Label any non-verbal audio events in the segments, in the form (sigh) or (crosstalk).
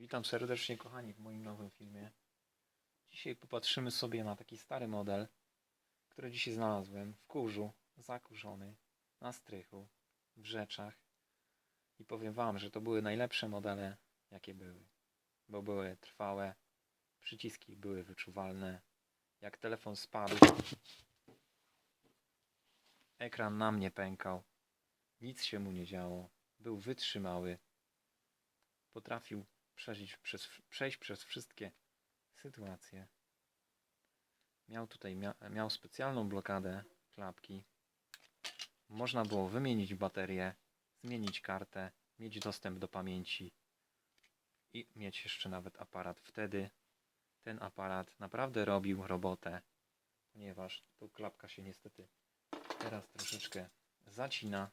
Witam serdecznie kochani w moim nowym filmie. Dzisiaj popatrzymy sobie na taki stary model, który dzisiaj znalazłem w kurzu, zakurzony, na strychu, w rzeczach. I powiem wam, że to były najlepsze modele, jakie były. Bo były trwałe, przyciski były wyczuwalne. Jak telefon spadł, ekran nam nie pękał, nic się mu nie działo, był wytrzymały, potrafił przeżyć przez, przejść przez wszystkie sytuacje. Miał tutaj mia, miał specjalną blokadę klapki. Można było wymienić baterię, zmienić kartę, mieć dostęp do pamięci i mieć jeszcze nawet aparat. Wtedy ten aparat naprawdę robił robotę, ponieważ tu klapka się niestety teraz troszeczkę zacina,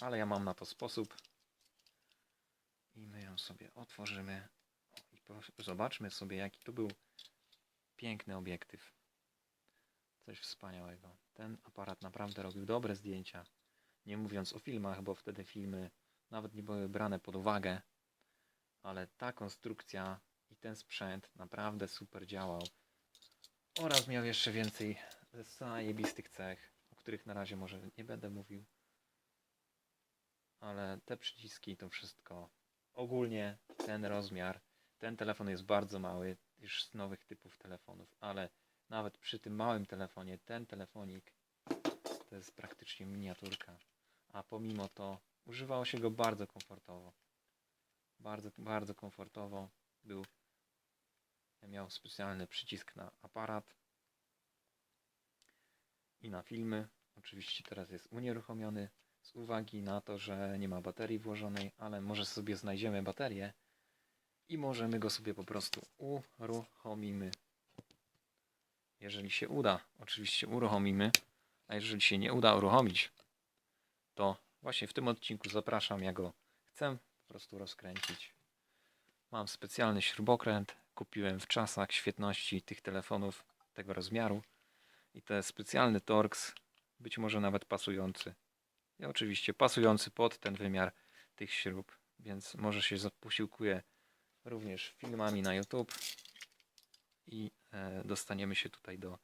ale ja mam na to sposób. I my ją sobie otworzymy. I zobaczmy sobie, jaki to był piękny obiektyw. Coś wspaniałego. Ten aparat naprawdę robił dobre zdjęcia. Nie mówiąc o filmach, bo wtedy filmy nawet nie były brane pod uwagę. Ale ta konstrukcja i ten sprzęt naprawdę super działał. Oraz miał jeszcze więcej zajebistych cech, o których na razie może nie będę mówił. Ale te przyciski, to wszystko ogólnie ten rozmiar, ten telefon jest bardzo mały już z nowych typów telefonów, ale nawet przy tym małym telefonie, ten telefonik to jest praktycznie miniaturka, a pomimo to używało się go bardzo komfortowo. Bardzo, bardzo komfortowo był. Miał specjalny przycisk na aparat i na filmy. Oczywiście teraz jest unieruchomiony z uwagi na to, że nie ma baterii włożonej, ale może sobie znajdziemy baterię i możemy go sobie po prostu uruchomimy. Jeżeli się uda, oczywiście uruchomimy, a jeżeli się nie uda uruchomić, to właśnie w tym odcinku zapraszam, ja go chcę po prostu rozkręcić. Mam specjalny śrubokręt, kupiłem w czasach świetności tych telefonów tego rozmiaru i to jest specjalny Torx, być może nawet pasujący i oczywiście pasujący pod ten wymiar tych śrub, więc może się posiłkuje również filmami na YouTube i e, dostaniemy się tutaj do,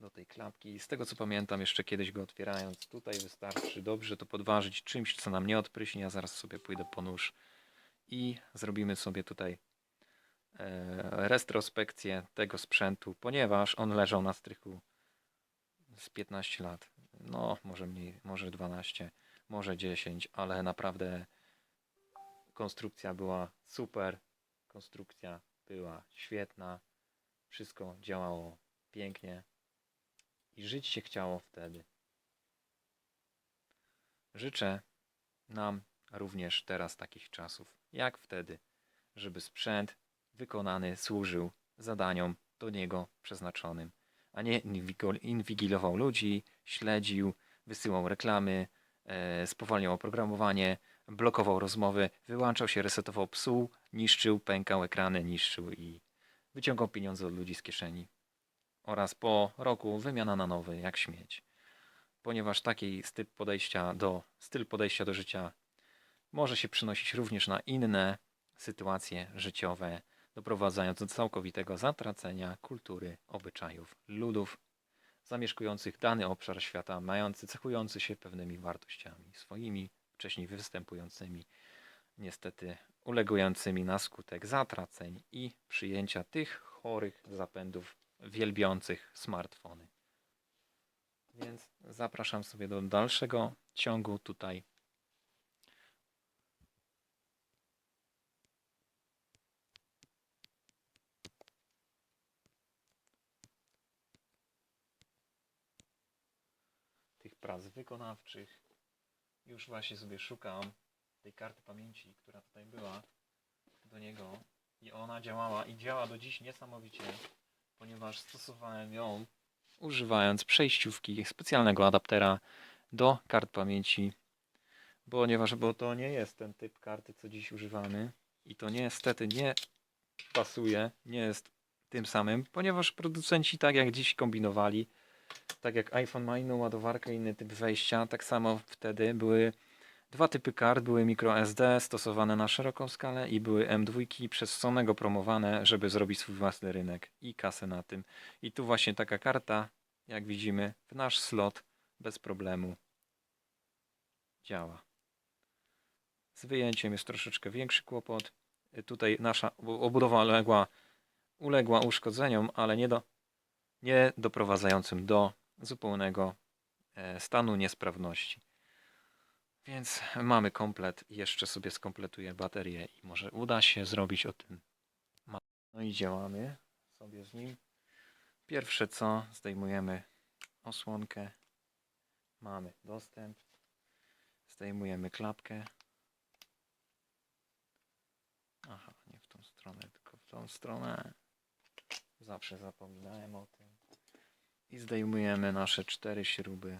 do tej klapki. Z tego co pamiętam, jeszcze kiedyś go otwierając, tutaj wystarczy dobrze to podważyć czymś, co nam nie odpryśnie. Ja zaraz sobie pójdę po nóż i zrobimy sobie tutaj e, retrospekcję tego sprzętu, ponieważ on leżał na strychu z 15 lat. No, może mniej, może 12, może 10, ale naprawdę konstrukcja była super. Konstrukcja była świetna. Wszystko działało pięknie. I żyć się chciało wtedy. Życzę nam również teraz takich czasów, jak wtedy, żeby sprzęt wykonany służył zadaniom do niego przeznaczonym a nie inwigilował ludzi, śledził, wysyłał reklamy, e, spowalniał oprogramowanie, blokował rozmowy, wyłączał się, resetował, psuł, niszczył, pękał ekrany, niszczył i wyciągał pieniądze od ludzi z kieszeni. Oraz po roku wymiana na nowy, jak śmieć. Ponieważ taki styl podejścia do, styl podejścia do życia może się przynosić również na inne sytuacje życiowe, doprowadzając do całkowitego zatracenia kultury, obyczajów ludów zamieszkujących dany obszar świata, mający, cechujący się pewnymi wartościami swoimi, wcześniej występującymi, niestety ulegującymi na skutek zatraceń i przyjęcia tych chorych zapędów wielbiących smartfony. Więc zapraszam sobie do dalszego ciągu tutaj tych prac wykonawczych. Już właśnie sobie szukam tej karty pamięci, która tutaj była do niego i ona działała i działa do dziś niesamowicie, ponieważ stosowałem ją używając przejściówki specjalnego adaptera do kart pamięci, ponieważ bo to nie jest ten typ karty, co dziś używamy i to niestety nie pasuje, nie jest tym samym, ponieważ producenci tak jak dziś kombinowali, tak jak iPhone ma inną ładowarkę, inny typ wejścia, tak samo wtedy były Dwa typy kart były microSD stosowane na szeroką skalę i były M2 przez Sonego promowane, żeby zrobić swój własny rynek i kasę na tym. I tu właśnie taka karta, jak widzimy, w nasz slot bez problemu działa. Z wyjęciem jest troszeczkę większy kłopot. Tutaj nasza obu- obudowa uległa, uległa uszkodzeniom, ale nie, do, nie doprowadzającym do zupełnego e, stanu niesprawności. Więc mamy komplet. Jeszcze sobie skompletuję baterię i może uda się zrobić o tym. No i działamy sobie z nim. Pierwsze co, zdejmujemy osłonkę. Mamy dostęp. Zdejmujemy klapkę. Aha, nie w tą stronę, tylko w tą stronę. Zawsze zapominałem o tym. I zdejmujemy nasze cztery śruby.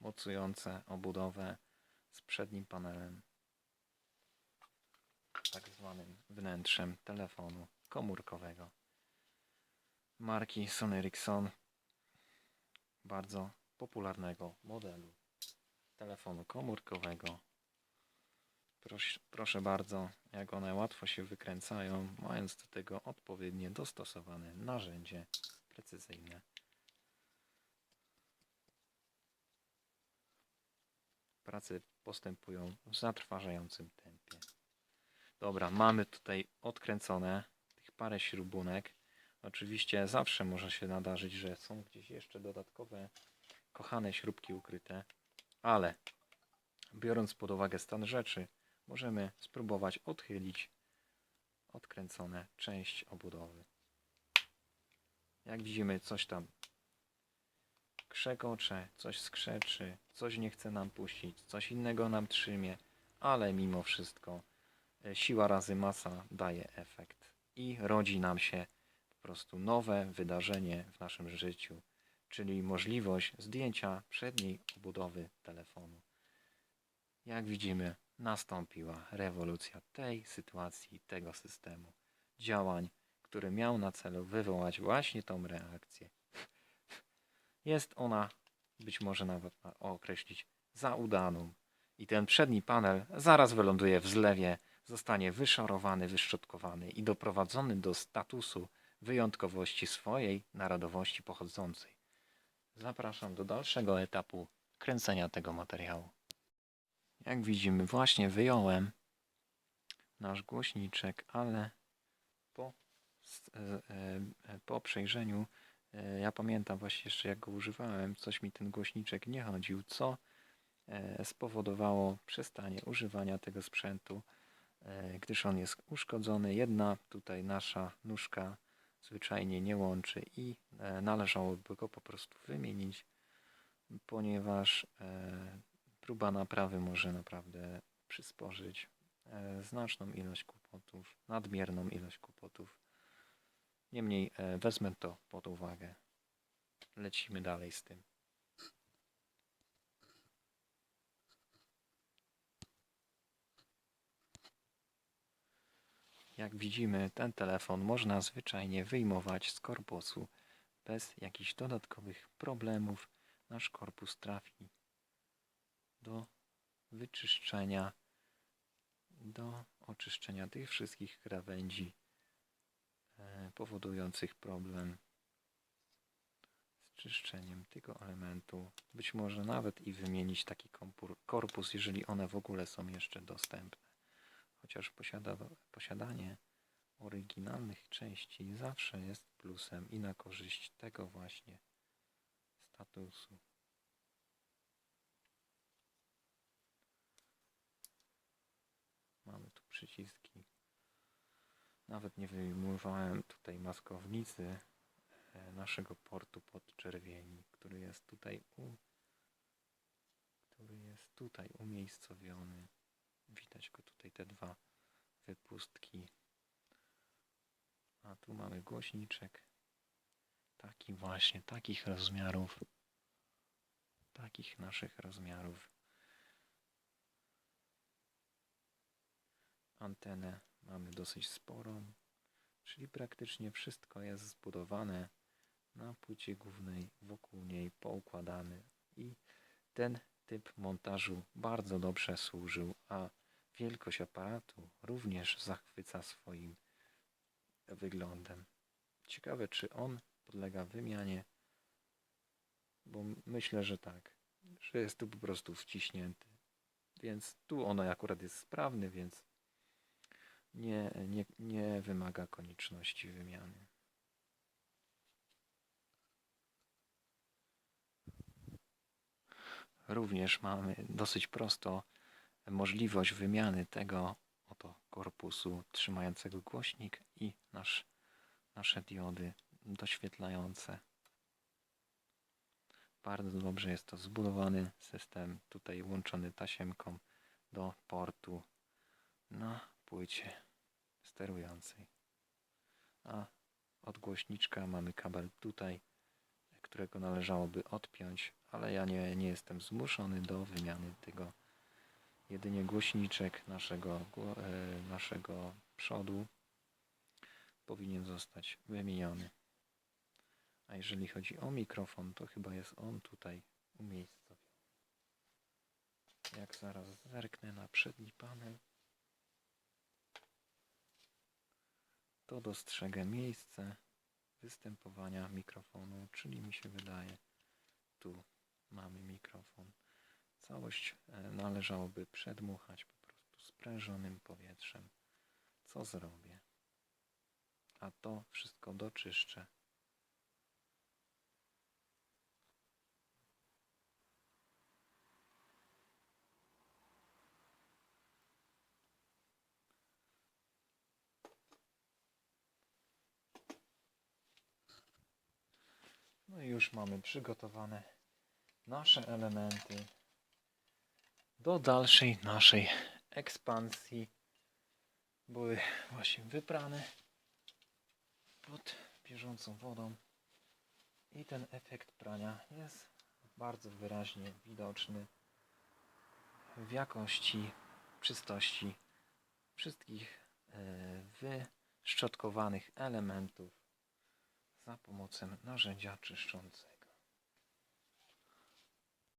mocujące obudowę z przednim panelem, tak zwanym wnętrzem telefonu komórkowego marki Sony Ericsson, bardzo popularnego modelu telefonu komórkowego. Proś, proszę bardzo, jak one łatwo się wykręcają, mając do tego odpowiednie dostosowane narzędzie precyzyjne. prace postępują w zatrważającym tempie. Dobra, mamy tutaj odkręcone tych parę śrubunek. Oczywiście zawsze może się nadarzyć, że są gdzieś jeszcze dodatkowe kochane śrubki ukryte, ale biorąc pod uwagę stan rzeczy, możemy spróbować odchylić odkręcone część obudowy. Jak widzimy, coś tam krzekocze, coś skrzeczy, coś nie chce nam puścić, coś innego nam trzymie, ale mimo wszystko e, siła razy masa daje efekt i rodzi nam się po prostu nowe wydarzenie w naszym życiu, czyli możliwość zdjęcia przedniej obudowy telefonu. Jak widzimy, nastąpiła rewolucja tej sytuacji, tego systemu działań, który miał na celu wywołać właśnie tą reakcję. (laughs) Jest ona być może nawet określić za udaną. I ten przedni panel zaraz wyląduje w zlewie, zostanie wyszorowany, wyszczotkowany i doprowadzony do statusu wyjątkowości swojej narodowości pochodzącej. Zapraszam do dalszego etapu kręcenia tego materiału. Jak widzimy, właśnie wyjąłem nasz głośniczek, ale po, e, e, po przejrzeniu E, Ja pamiętam właśnie jeszcze jak go używałem, coś mi ten głośniczek nie chodził, co spowodowało przestanie używania tego sprzętu, gdyż on jest uszkodzony. Jedna tutaj nasza nóżka zwyczajnie nie łączy i należałoby go po prostu wymienić, ponieważ próba naprawy może naprawdę przysporzyć e, znaczną ilość kłopotów, nadmierną ilość kłopotów. Niemniej e, wezmę to pod uwagę. Lecimy dalej z tym. Jak widzimy, ten telefon można zwyczajnie wyjmować z korpusu bez jakichś dodatkowych problemów. Nasz korpus trafi do wyczyszczenia, do oczyszczenia tych wszystkich krawędzi e, powodujących problem z czyszczeniem tego elementu. Być może nawet i wymienić taki korpus, jeżeli one w ogóle są jeszcze dostępne. Chociaż posiada, posiadanie oryginalnych części zawsze jest plusem i na korzyść tego właśnie statusu. Mamy tu przyciski. Nawet nie wyjmowałem tutaj maskownicy e, naszego portu podczerwieni, który jest tutaj u, który jest tutaj umiejscowiony. Widać go tutaj te dwa wypustki. A tu mamy głośniczek. Taki właśnie, takich rozmiarów. Takich naszych rozmiarów. Antenę mamy dosyć sporą, czyli praktycznie wszystko jest zbudowane na płycie głównej, wokół niej poukładany i ten typ montażu bardzo dobrze służył, a wielkość aparatu również zachwyca swoim wyglądem. Ciekawe, czy on podlega wymianie, bo myślę, że tak, że jest tu po prostu wciśnięty. Więc tu ono akurat jest sprawny, więc nie, nie, nie wymaga konieczności wymiany. Również mamy dosyć prosto możliwość wymiany tego oto korpusu trzymającego głośnik i nasz, nasze diody doświetlające. Bardzo dobrze jest to zbudowany system, tutaj łączony tasiemką do portu na płycie sterującej. A od głośniczka mamy kabel tutaj, którego należałoby odpiąć, ale ja nie, nie jestem zmuszony do wymiany tego. Jedynie głośniczek naszego, e, naszego przodu powinien zostać wymieniony. A jeżeli chodzi o mikrofon, to chyba jest on tutaj umiejscowiony. Jak zaraz zerknę na przedni panel, to dostrzegę miejsce występowania mikrofonu, czyli mi się wydaje, tu mamy mikrofon. Całość e, należałoby przedmuchać po prostu sprężonym powietrzem. Co zrobię? A to wszystko doczyszczę. No i już mamy przygotowane nasze elementy do dalszej naszej ekspansji. Były właśnie wyprane pod bieżącą wodą i ten efekt prania jest bardzo wyraźnie widoczny w jakości, czystości wszystkich e, wyszczotkowanych elementów za pomocą narzędzia czyszczącego.